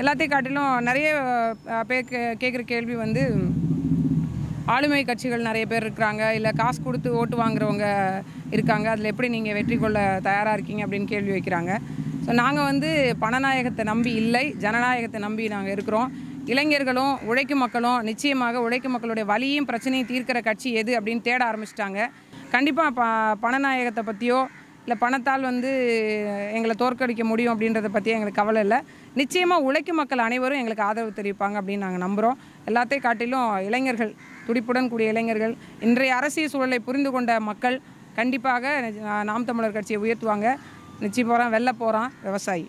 எல்லாத்தையும் காட்டிலும் நிறைய பேர் கே கேட்குற கேள்வி வந்து ஆளுமை கட்சிகள் நிறைய பேர் இருக்கிறாங்க. இல்லை காசு கொடுத்து ஓட்டு வாங்குறவங்க இருக்காங்க. அதில் எப்படி நீங்கள் வெற்றி கொள்ள தயாராக இருக்கீங்க அப்படின்னு கேள்வி வைக்கிறாங்க. ஸோ நாங்கள் வந்து பணநாயகத்தை நம்பி இல்லை. ஜனநாயகத்தை நம்பி நாங்கள் இருக்கிறோம். இளைஞர்களும் உழைக்கும் மக்களும் நிச்சயமாக உழைக்கும் மக்களுடைய வலியும் பிரச்சனையும் தீர்க்கிற கட்சி எது அப்படின்னு தேட ஆரம்பிச்சிட்டாங்க. கண்டிப்பாக ப பணநாயகத்தை பற்றியோ இல்லை பணத்தால் வந்து எங்களை தோற்கடிக்க முடியும் அப்படின்றத பற்றி எங்களுக்கு கவலை இல்லை. நிச்சயமாக உழைக்கும் மக்கள் அனைவரும் எங்களுக்கு ஆதரவு தெரிவிப்பாங்க அப்படின்னு நாங்கள் நம்புகிறோம் எல்லாத்தையும் காட்டிலும் இளைஞர்கள் துடிப்புடன் கூடிய இளைஞர்கள் இன்றைய அரசியல் சூழலை புரிந்து கொண்ட மக்கள் கண்டிப்பாக நாம் தமிழர் கட்சியை உயர்த்துவாங்க. நிச்சயம் போகிறான் வெளில போகிறான் விவசாயி.